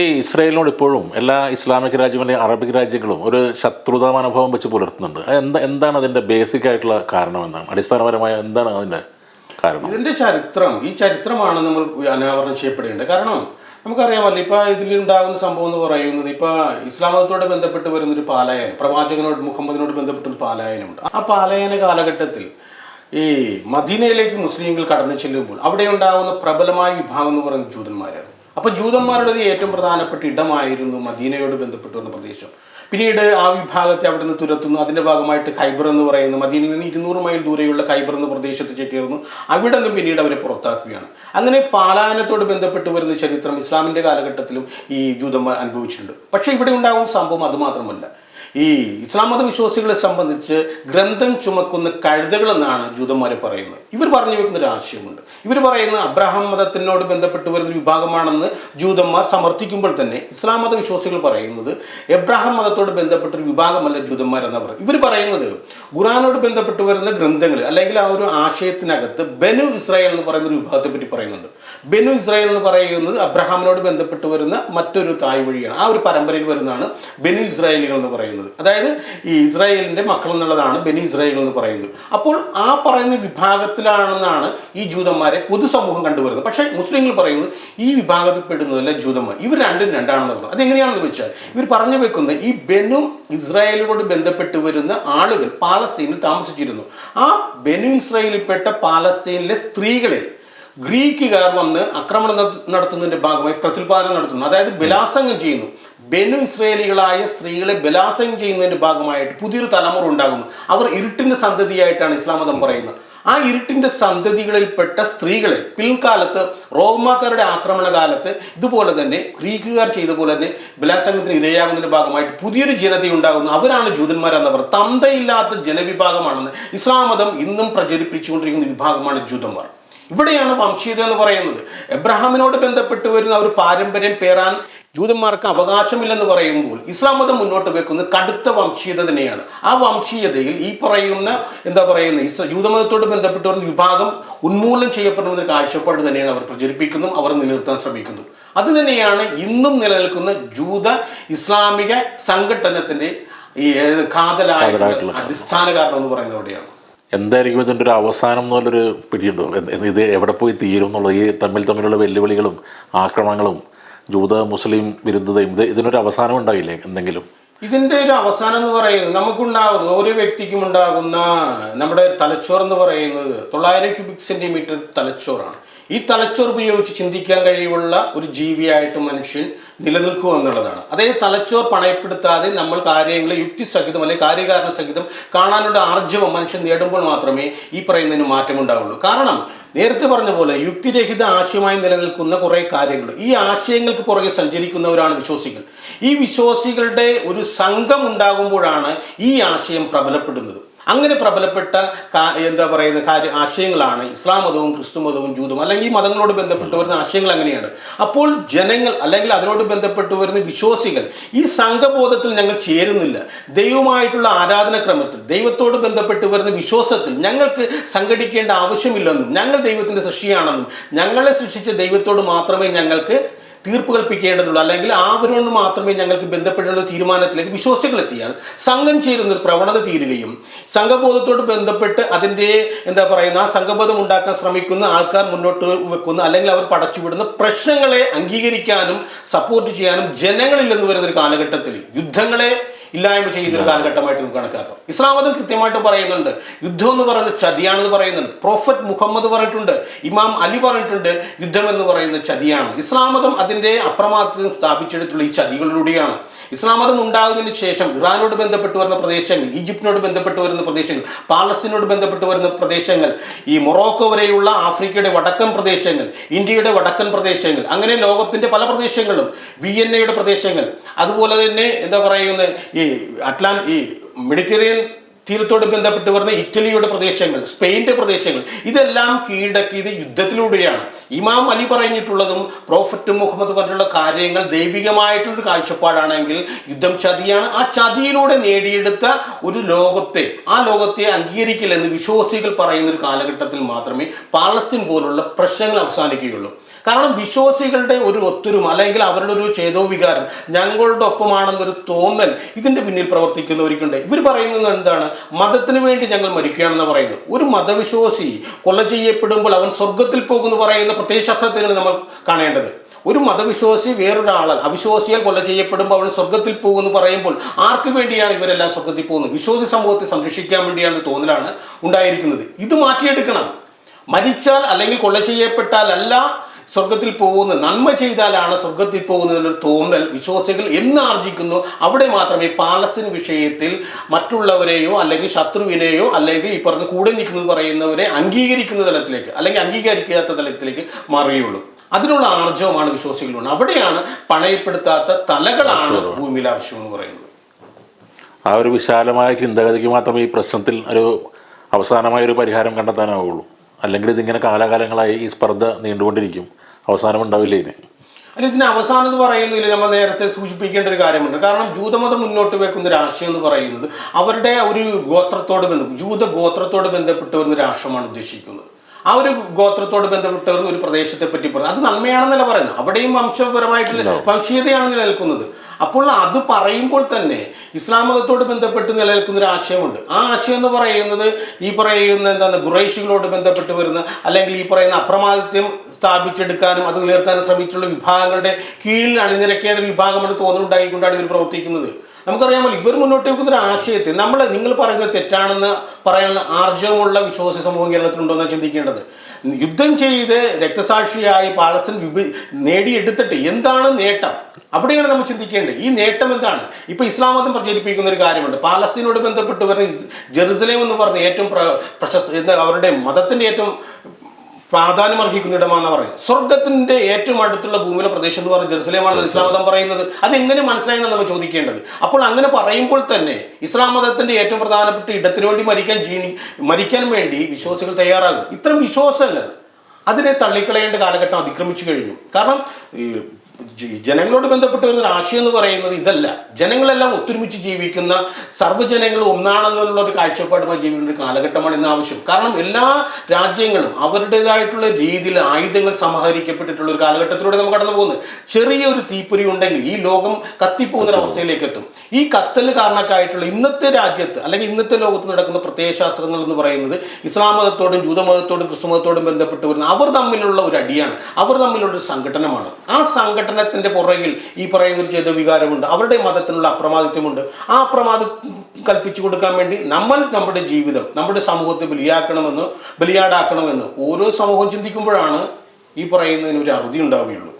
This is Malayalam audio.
ഈ ഇസ്രായേലിനോട് ഇപ്പോഴും എല്ലാ ഇസ്ലാമിക് രാജ്യങ്ങളും അറബിക് രാജ്യങ്ങളും ഒരു ശത്രുതാ മനോഭാവം വെച്ച് പുലർത്തുന്നുണ്ട്. എന്താ എന്താണ് അതിന്റെ ബേസിക് ആയിട്ടുള്ള കാരണം എന്താണ്? അടിസ്ഥാനപരമായ എന്താണ് അതിന്റെ കാരണം? ഇതിന്റെ ചരിത്രം ഈ ചരിത്രമാണ് നമ്മൾ അനാവരണം ചെയ്യപ്പെടേണ്ടത്. കാരണം നമുക്കറിയാമല്ലോ ഇപ്പോൾ ഇതിലുണ്ടാകുന്ന സംഭവം എന്ന് പറയുന്നത് ഇപ്പോൾ ഇസ്ലാം മതത്തോട് ബന്ധപ്പെട്ട് വരുന്നൊരു പാലായനം പ്രവാചകനോട് മുഹമ്മദിനോട് ബന്ധപ്പെട്ടൊരു പാലായനുണ്ട് ആ പാലായന കാലഘട്ടത്തിൽ ഈ മദീനയിലേക്ക് മുസ്ലിങ്ങൾ കടന്നു ചെല്ലുമ്പോൾ അവിടെ ഉണ്ടാകുന്ന പ്രബലമായ വിഭാഗം എന്ന് പറയുന്നത് ജൂതന്മാരാണ്. അപ്പൊ ജൂതന്മാരുടെ ഒരു ഏറ്റവും പ്രധാനപ്പെട്ട ഇടമായിരുന്നു മദീനയോട് ബന്ധപ്പെട്ട് വന്ന പ്രദേശം. പിന്നീട് ആ വിഭാഗത്തെ അവിടെ നിന്ന് തുരത്തുന്നു. അതിന്റെ ഭാഗമായിട്ട് ഖൈബർ എന്ന് പറയുന്നു. മദീനയിൽ നിന്ന് ഇരുന്നൂറ് മൈൽ ദൂരെയുള്ള ഖൈബർ എന്ന പ്രദേശത്ത് ചേക്കേറുന്നു. അവിടെ നിന്നും പിന്നീട് അവരെ പുറത്താക്കുകയാണ്. അങ്ങനെ പാലായനത്തോട് ബന്ധപ്പെട്ട് വരുന്ന ചരിത്രം ഇസ്ലാമിന്റെ കാലഘട്ടത്തിലും ഈ ജൂതന്മാർ അനുഭവിച്ചിട്ടുണ്ട്. പക്ഷേ ഇവിടെ ഉണ്ടാകുന്ന സംഭവം അതുമാത്രമല്ല ഈ ഇസ്ലാം മത വിശ്വാസികളെ സംബന്ധിച്ച് ഗ്രന്ഥം ചുമക്കുന്ന കഴുതകളെന്നാണ് ജൂതന്മാരെ പറയുന്നത്. ഇവർ പറഞ്ഞു വെക്കുന്ന ഒരു ആശയമുണ്ട്. ഇവർ പറയുന്ന അബ്രഹാം മതത്തിനോട് ബന്ധപ്പെട്ട് വരുന്ന വിഭാഗമാണെന്ന് ജൂതന്മാർ സമർത്ഥിക്കുമ്പോൾ തന്നെ ഇസ്ലാം മത വിശ്വാസികൾ പറയുന്നത് എബ്രഹാം മതത്തോട് ബന്ധപ്പെട്ട ഒരു വിഭാഗമല്ല ജൂതന്മാർ എന്ന് പറയുന്നത്. ഇവർ പറയുന്നത് ഖുറാനോട് ബന്ധപ്പെട്ട് വരുന്ന ഗ്രന്ഥങ്ങൾ അല്ലെങ്കിൽ ആ ഒരു ആശയത്തിനകത്ത് ബനു ഇസ്രായേൽ എന്ന് പറയുന്ന ഒരു വിഭാഗത്തെ പറ്റി പറയുന്നുണ്ട്. ബനു ഇസ്രായേൽ എന്ന് പറയുന്നത് അബ്രഹാമിനോട് ബന്ധപ്പെട്ട് വരുന്ന മറ്റൊരു തായ് വഴിയാണ്. ആ ഒരു പരമ്പരയിൽ വരുന്നതാണ് ബനു ഇസ്രായേലികൾ എന്ന് പറയുന്നത്. അതായത് ഈ ഇസ്രായേലിന്റെ മക്കൾ എന്നുള്ളതാണ് ബെനി ഇസ്രായേൽ എന്ന് പറയുന്നത്. അപ്പോൾ ആ പറയുന്ന വിഭാഗത്തിലാണെന്നാണ് ഈ ജൂതന്മാരെ പൊതുസമൂഹം കണ്ടുവരുന്നത്. പക്ഷേ മുസ്ലിങ്ങൾ പറയുന്നത് ഈ വിഭാഗത്തിൽ പെടുന്നതല്ല ജൂതന്മാർ. ഇവർ രണ്ടും രണ്ടാണെന്ന് പറയുന്നത് അതെങ്ങനെയാണെന്ന് വെച്ചാൽ ഇവർ പറഞ്ഞു വെക്കുന്നത് ഈ ബനു ഇസ്രായേലിനോട് ബന്ധപ്പെട്ട് വരുന്ന ആളുകൾ പാലസ്തീനിൽ താമസിച്ചിരുന്നു. ആ ബനു ഇസ്രായേലിൽപ്പെട്ട പാലസ്തീനിലെ സ്ത്രീകളിൽ ഗ്രീക്കുകാർ വന്ന് ആക്രമണം നടത്തുന്നതിന്റെ ഭാഗമായി പ്രത്യുൽപാദനം നടത്തുന്നു. അതായത് ബലാസംഗം ചെയ്യുന്നു. ബനു ഇസ്രയേലികളായ സ്ത്രീകളെ ബലാസയം ചെയ്യുന്നതിന്റെ ഭാഗമായിട്ട് പുതിയൊരു തലമുറ ഉണ്ടാകുന്നു. അവർ ഇരുട്ടിന്റെ സന്തതിയായിട്ടാണ് ഇസ്ലാം മതം പറയുന്നത്. ആ ഇരുട്ടിന്റെ സന്തതികളിൽപ്പെട്ട സ്ത്രീകളെ പിൽക്കാലത്ത് റോമാക്കാരുടെ ആക്രമണ കാലത്ത് ഇതുപോലെ തന്നെ ഗ്രീക്കുകാർ ചെയ്ത പോലെ തന്നെ ബലാസംഗത്തിന് ഇരയാകുന്നതിന്റെ ഭാഗമായിട്ട് പുതിയൊരു ജനത ഉണ്ടാകുന്നു. അവരാണ് ജൂതന്മാരെന്നവർ തന്തയില്ലാത്ത ജനവിഭാഗമാണെന്ന് ഇസ്ലാം മതം ഇന്നും പ്രചരിപ്പിച്ചുകൊണ്ടിരിക്കുന്ന വിഭാഗമാണ് ജൂതന്മാർ. ഇവിടെയാണ് വംശീയത എന്ന് പറയുന്നത്. എബ്രഹാമിനോട് ബന്ധപ്പെട്ട് വരുന്ന ഒരു പാരമ്പര്യം പേറാൻ ജൂതന്മാർക്ക് അവകാശമില്ലെന്ന് പറയുമ്പോൾ ഇസ്ലാം മതം മുന്നോട്ട് വെക്കുന്നത് കടുത്ത വംശീയത തന്നെയാണ് ആ വംശീയതയിൽ ഈ പറയുന്ന എന്താ പറയുന്ന ജൂതമതത്തോട് ബന്ധപ്പെട്ട ഒരു വിഭാഗം ഉന്മൂലനം ചെയ്യപ്പെടുന്ന ഒരു കാഴ്ചപ്പാട് തന്നെയാണ് അവർ പ്രചരിപ്പിക്കുന്നു അവർ നിലനിർത്താൻ ശ്രമിക്കുന്നു അത് തന്നെയാണ് ഇന്നും നിലനിൽക്കുന്ന ജൂത ഇസ്ലാമിക സംഘടനത്തിന്റെ ഈ കാതലായ കാതലായിട്ടുള്ള. അടിസ്ഥാന കാരണം എന്ന് പറയുന്നത് അവിടെയാണ്. എന്തായിരിക്കും ഇതിന്റെ ഒരു അവസാനം എന്നുള്ളൊരു പിടിയുണ്ടോ? ഇത് എവിടെ പോയി തീരും എന്നുള്ളത് ഈ തമ്മിൽ തമ്മിലുള്ള വെല്ലുവിളികളും ആക്രമണങ്ങളും ജൂത മുസ്ലിം വിരുദ്ധതയും ഇത് ഇതിനൊരു അവസാനം ഉണ്ടായില്ലേ എന്തെങ്കിലും? ഇതിന്റെ ഒരു അവസാനം എന്ന് പറയുന്നത് നമുക്കുണ്ടാകുന്നത് ഓരോ വ്യക്തിക്കും ഉണ്ടാകുന്ന നമ്മുടെ തലച്ചോർ എന്ന് പറയുന്നത് തൊള്ളായിരം ക്യൂബിക് സെന്റിമീറ്റർ തലച്ചോറാണ്. ഈ തലച്ചോർ ഉപയോഗിച്ച് ചിന്തിക്കാൻ കഴിവുള്ള ഒരു ജീവിയായിട്ട് മനുഷ്യൻ നിലനിൽക്കുക എന്നുള്ളതാണ്. അതായത് തലച്ചോർ പണയപ്പെടുത്താതെ നമ്മൾ കാര്യങ്ങളെ യുക്തിസഹിതം അല്ലെങ്കിൽ കാര്യകാരണ സഹിതം കാണാനുള്ള ആർജവം മനുഷ്യൻ നേടുമ്പോൾ മാത്രമേ ഈ പറയുന്നതിന് മാറ്റമുണ്ടാവുള്ളൂ. കാരണം നേരത്തെ പറഞ്ഞ പോലെ യുക്തിരഹിത ആശയമായി നിലനിൽക്കുന്ന കുറേ കാര്യങ്ങൾ. ഈ ആശയങ്ങൾക്ക് പുറകെ സഞ്ചരിക്കുന്നവരാണ് വിശ്വാസികൾ. ഈ വിശ്വാസികളുടെ ഒരു സംഘം ഉണ്ടാകുമ്പോഴാണ് ഈ ആശയം പ്രബലപ്പെടുന്നത്. അങ്ങനെ പ്രബലപ്പെട്ട എന്താ പറയുന്ന കാര്യ ആശയങ്ങളാണ് ഇസ്ലാം മതവും ക്രിസ്തു മതവും ജൂതവും അല്ലെങ്കിൽ ഈ മതങ്ങളോട് ബന്ധപ്പെട്ട് വരുന്ന ആശയങ്ങൾ അങ്ങനെയാണ്. അപ്പോൾ ജനങ്ങൾ അല്ലെങ്കിൽ അതിനോട് ബന്ധപ്പെട്ട് വരുന്ന വിശ്വാസികൾ ഈ സംഘബോധത്തിൽ ഞങ്ങൾ ചേരുന്നില്ല. ദൈവമായിട്ടുള്ള ആരാധനക്രമത്തിൽ ദൈവത്തോട് ബന്ധപ്പെട്ട് വരുന്ന വിശ്വാസത്തിൽ ഞങ്ങൾക്ക് സംഘടിക്കേണ്ട ആവശ്യമില്ലെന്നും ഞങ്ങൾ ദൈവത്തിന്റെ സൃഷ്ടിയാണെന്നും ഞങ്ങളെ സൃഷ്ടിച്ച ദൈവത്തോട് മാത്രമേ ഞങ്ങൾക്ക് തീർപ്പ് കൽപ്പിക്കേണ്ടതുള്ളൂ. അല്ലെങ്കിൽ അവരോട് മാത്രമേ ഞങ്ങൾക്ക് ബന്ധപ്പെടേണ്ട തീരുമാനത്തിലേക്ക് വിശ്വാസികൾ എത്തിയാൽ സംഘം ചേരുന്ന ഒരു പ്രവണത തീരുകയും സംഘബോധത്തോട് ബന്ധപ്പെട്ട് അതിന്റെ എന്താ പറയുന്ന ആ സംഘബോധം ഉണ്ടാക്കാൻ ശ്രമിക്കുന്ന ആൾക്കാർ മുന്നോട്ട് വെക്കുന്ന അല്ലെങ്കിൽ അവർ പടച്ചുവിടുന്ന പ്രശ്നങ്ങളെ അംഗീകരിക്കാനും സപ്പോർട്ട് ചെയ്യാനും ജനങ്ങളിൽ നിന്ന് വരുന്ന ഒരു കാലഘട്ടത്തിൽ യുദ്ധങ്ങളെ ഇല്ലായ്മ ചെയ്യുന്ന ഒരു കാലഘട്ടമായിട്ട് നമുക്ക് കണക്കാക്കാം. ഇസ്ലാം മതം കൃത്യമായിട്ട് പറയുന്നുണ്ട്. യുദ്ധം എന്ന് പറയുന്നത് ചതിയാണെന്ന് പറയുന്നുണ്ട്. പ്രോഫറ്റ് മുഹമ്മദ് പറഞ്ഞിട്ടുണ്ട്. ഇമാം അലി പറഞ്ഞിട്ടുണ്ട്. യുദ്ധം എന്ന് പറയുന്നത് ചതിയാണ്. ഇസ്ലാം മതം അതിന്റെ അപ്രമാദത്തിൽ സ്ഥാപിച്ചെടുത്തുള്ള ഈ ചതികളിലൂടെയാണ്. ഇസ്ലാം മതം ഉണ്ടാകുന്നതിന് ശേഷം ഇറാനോട് ബന്ധപ്പെട്ട് വരുന്ന പ്രദേശങ്ങൾ ഈജിപ്തിനോട് ബന്ധപ്പെട്ട് വരുന്ന പ്രദേശങ്ങൾ പാലസ്തീനോട് ബന്ധപ്പെട്ട് വരുന്ന പ്രദേശങ്ങൾ ഈ മൊറോക്കോ വരെയുള്ള ആഫ്രിക്കയുടെ വടക്കൻ പ്രദേശങ്ങൾ ഇന്ത്യയുടെ വടക്കൻ പ്രദേശങ്ങൾ അങ്ങനെ ലോകത്തിന്റെ പല പ്രദേശങ്ങളും വിയന്നയുടെ പ്രദേശങ്ങൾ അതുപോലെ തന്നെ എന്താ പറയുന്നത് ഈ അറ്റ്ലാൻ ഈ മെഡിറ്ററേനിയൻ തീരത്തോട് ബന്ധപ്പെട്ട് വരുന്ന ഇറ്റലിയുടെ പ്രദേശങ്ങൾ സ്പെയിന്റെ പ്രദേശങ്ങൾ ഇതെല്ലാം കീഴടക്കിയത് യുദ്ധത്തിലൂടെയാണ്. ഇമാം അലി പറഞ്ഞിട്ടുള്ളതും പ്രോഫറ്റ് മുഹമ്മദ് പറഞ്ഞിട്ടുള്ള കാര്യങ്ങൾ ദൈവികമായിട്ടുള്ളൊരു കാഴ്ചപ്പാടാണെങ്കിൽ യുദ്ധം ചതിയാണ്. ആ ചതിയിലൂടെ നേടിയെടുത്ത ഒരു ലോകത്തെ ആ ലോകത്തെ അംഗീകരിക്കില്ലെന്ന് വിശ്വാസികൾ പറയുന്ന ഒരു കാലഘട്ടത്തിൽ മാത്രമേ പാലസ്തീൻ പോലുള്ള പ്രശ്നങ്ങൾ അവസാനിക്കുകയുള്ളൂ. കാരണം വിശ്വാസികളുടെ ഒരു ഒത്തൊരുമ അല്ലെങ്കിൽ അവരുടെ ഒരു ചേതോ വികാരം ഞങ്ങളുടെ ഒപ്പമാണെന്നൊരു തോന്നൽ ഇതിന്റെ പിന്നിൽ പ്രവർത്തിക്കുന്നവർക്കുണ്ട് ഇവർ പറയുന്നത് എന്താണ്? മതത്തിന് വേണ്ടി ഞങ്ങൾ മരിക്കുകയാണെന്ന് പറയുന്നു. ഒരു മതവിശ്വാസി കൊല ചെയ്യപ്പെടുമ്പോൾ അവൻ സ്വർഗത്തിൽ പോകുന്നു പറയുന്ന പ്രത്യയശാസ്ത്രത്തിനാണ് നമ്മൾ കാണേണ്ടത്. ഒരു മതവിശ്വാസി വേറൊരാളാൽ അവിശ്വാസിയാൽ കൊല ചെയ്യപ്പെടുമ്പോൾ അവൻ സ്വർഗത്തിൽ പോകുമെന്ന് പറയുമ്പോൾ ആർക്ക് വേണ്ടിയാണ് ഇവരെല്ലാം സ്വർഗത്തിൽ പോകുന്നത്? വിശ്വാസി സമൂഹത്തെ സംരക്ഷിക്കാൻ വേണ്ടിയാണ് തോന്നലാണ് ഉണ്ടായിരിക്കുന്നത്. ഇത് മാറ്റിയെടുക്കണം. മരിച്ചാൽ അല്ലെങ്കിൽ കൊല ചെയ്യപ്പെട്ടാൽ അല്ല സ്വർഗത്തിൽ പോകുന്നത് നന്മ ചെയ്താലാണ് സ്വർഗത്തിൽ പോകുന്നതിനൊരു തോന്നൽ വിശ്വാസികൾ എന്ന് ആർജിക്കുന്നു. അവിടെ മാത്രമേ പാലസ്തീൻ വിഷയത്തിൽ മറ്റുള്ളവരെയോ അല്ലെങ്കിൽ ശത്രുവിനെയോ അല്ലെങ്കിൽ ഈ പറഞ്ഞ കൂടെ നിൽക്കുന്നത് പറയുന്നവരെ അംഗീകരിക്കുന്ന തലത്തിലേക്ക് അല്ലെങ്കിൽ അംഗീകരിക്കാത്ത തലത്തിലേക്ക് മാറുകയുള്ളൂ. അതിനുള്ള ആർജവമാണ് വിശ്വാസികളുണ്ട്. അവിടെയാണ് പണയപ്പെടുത്താത്ത തലകളാണ് ഭൂമിയിൽ ആവശ്യം എന്ന് പറയുന്നത്. ആ ഒരു വിശാലമായ ചിന്തഗതിക്ക് മാത്രമേ ഈ പ്രശ്നത്തിൽ ഒരു അവസാനമായ ഒരു പരിഹാരം കണ്ടെത്താനാവുള്ളൂ. അല്ലെങ്കിൽ ഇതിങ്ങനെ കാലാകാലങ്ങളായി ഈ സ്പർദ്ധ നീണ്ടുകൊണ്ടിരിക്കും. അവസാനം ഉണ്ടാവില്ല ഇതിന് അല്ല ഇതിന് അവസാനം എന്ന് പറയുന്നതിൽ നമ്മൾ നേരത്തെ സൂചിപ്പിക്കേണ്ട ഒരു കാര്യമുണ്ട്. കാരണം ജൂതമതം മുന്നോട്ട് വെക്കുന്ന ആശയം എന്ന് പറയുന്നത് അവരുടെ ഒരു ഗോത്രത്തോട് ബന്ധം ജൂത ഗോത്രത്തോട് ബന്ധപ്പെട്ട് വരുന്ന ഒരു രാഷ്ട്രമാണ് ഉദ്ദേശിക്കുന്നത്. ആ ഒരു ഗോത്രത്തോട് ബന്ധപ്പെട്ട് ഒരു പ്രദേശത്തെ പറ്റി പറഞ്ഞു അത് നന്മയാണെന്നല്ല പറയുന്നത്. അവിടെയും വംശപരമായിട്ടുള്ള വംശീയതയാണ് നിലനിൽക്കുന്നത്. അപ്പോൾ അത് പറയുമ്പോൾ തന്നെ ഇസ്ലാം മതത്തോട് ബന്ധപ്പെട്ട് നിലനിൽക്കുന്ന ഒരു ആശയമുണ്ട്. ആ ആശയം എന്ന് പറയുന്നത് ഈ പറയുന്ന എന്താണ് ഖുറൈശികളോട് ബന്ധപ്പെട്ട് വരുന്ന അല്ലെങ്കിൽ ഈ പറയുന്ന അപ്രമാദിത്യം സ്ഥാപിച്ചെടുക്കാനും അത് നിലനിർത്താനും ശ്രമിച്ചുള്ള വിഭാഗങ്ങളുടെ കീഴിൽ അണിനിരക്കേണ്ട വിഭാഗമാണ് തോന്നലുണ്ടായിക്കൊണ്ടാണ് ഇവർ പ്രവർത്തിക്കുന്നത്. നമുക്കറിയാമല്ലോ ഇവർ മുന്നോട്ട് വെക്കുന്ന ഒരു ആശയത്തെ നമ്മൾ നിങ്ങൾ പറയുന്നത് തെറ്റാണെന്ന് പറയാനുള്ള ആർജവമുള്ള വിശ്വാസ സമൂഹം കേരളത്തിലുണ്ടോ എന്നാണ് ചിന്തിക്കേണ്ടത്. യുദ്ധം ചെയ്ത് രക്തസാക്ഷിയായി പാലസ്തീൻ വിഭ നേടിയെടുത്തിട്ട് എന്താണ് നേട്ടം? അവിടെയാണ് നമ്മൾ ചിന്തിക്കേണ്ടത്. ഈ നേട്ടം എന്താണ്? ഇപ്പൊ ഇസ്ലാം മതം പ്രചരിപ്പിക്കുന്ന ഒരു കാര്യമുണ്ട്. പാലസ്തീനോട് ബന്ധപ്പെട്ട് വരുന്ന ജെറുസലേം എന്ന് പറഞ്ഞ ഏറ്റവും പ്രശസ്ത അവരുടെ മതത്തിന്റെ ഏറ്റവും പ്രാധാന്യം അർഹിക്കുന്ന ഇടമാണെന്ന് പറയുന്നത്. സ്വർഗത്തിന്റെ ഏറ്റവും അടുത്തുള്ള ഭൂമിയിലെ പ്രദേശം എന്ന് പറഞ്ഞ ജെറുസലേമാണ് ഇസ്ലാം മതം പറയുന്നത്. എങ്ങനെ മനസ്സിലായെന്നാണ് നമ്മൾ ചോദിക്കേണ്ടത്. അപ്പോൾ അങ്ങനെ പറയുമ്പോൾ തന്നെ ഇസ്ലാം മതത്തിന്റെ ഏറ്റവും പ്രധാനപ്പെട്ട ഇടത്തിന് വേണ്ടി മരിക്കാൻ ജീനി മരിക്കാൻ വേണ്ടി വിശ്വാസികൾ തയ്യാറാകും. ഇത്തരം വിശ്വാസങ്ങൾ അതിനെ തള്ളിക്കളയേണ്ട കാലഘട്ടം അതിക്രമിച്ചു കഴിഞ്ഞു. കാരണം ജനങ്ങളോട് ബന്ധപ്പെട്ട് വരുന്ന ആശയം എന്ന് പറയുന്നത് ഇതല്ല. ജനങ്ങളെല്ലാം ഒത്തൊരുമിച്ച് ജീവിക്കുന്ന സർവജനങ്ങളും ഒന്നാണെന്നുള്ള ഒരു കാഴ്ചപ്പാടുമായി ജീവിക്കുന്ന ഒരു കാലഘട്ടമാണ് ഇന്ന് ആവശ്യം. കാരണം എല്ലാ രാജ്യങ്ങളും അവരുടേതായിട്ടുള്ള രീതിയിൽ ആയുധങ്ങൾ സമാഹരിക്കപ്പെട്ടിട്ടുള്ള ഒരു കാലഘട്ടത്തിലൂടെ നമ്മൾ കടന്നു പോകുന്നത് ചെറിയൊരു തീപ്പൊരി ഉണ്ടെങ്കിൽ ഈ ലോകം കത്തിപ്പോകുന്ന ഒരു അവസ്ഥയിലേക്ക് എത്തും. ഈ കത്തൽ കാരണക്കായിട്ടുള്ള ഇന്നത്തെ രാജ്യത്ത് അല്ലെങ്കിൽ ഇന്നത്തെ ലോകത്ത് നടക്കുന്ന പ്രത്യയശാസ്ത്രങ്ങൾ എന്ന് പറയുന്നത് ഇസ്ലാം മതത്തോടും ജൂതമതത്തോടും ക്രിസ്തു മതത്തോടും ബന്ധപ്പെട്ട് വരുന്ന അവർ തമ്മിലുള്ള ഒരു അടിയാണ്. അവർ തമ്മിലുള്ള ഒരു സംഘടനമാണ്. ആ സംഘടനത്തിന്റെ പുറകിൽ ഈ പറയുന്ന ഒരു ചേതവികാരമുണ്ട് അവരുടെ മതത്തിനുള്ള അപ്രമാദിത്വമുണ്ട്. ആ അപ്രമാദ കൽപ്പിച്ചു കൊടുക്കാൻ വേണ്ടി നമ്മൾ നമ്മുടെ ജീവിതം നമ്മുടെ സമൂഹത്തെ ബലിയാക്കണമെന്ന് ബലിയാടാക്കണമെന്ന് ഓരോ സമൂഹം ചിന്തിക്കുമ്പോഴാണ് ഈ പറയുന്നതിന് ഒരു അറുതി ഉണ്ടാവുകയുള്ളൂ.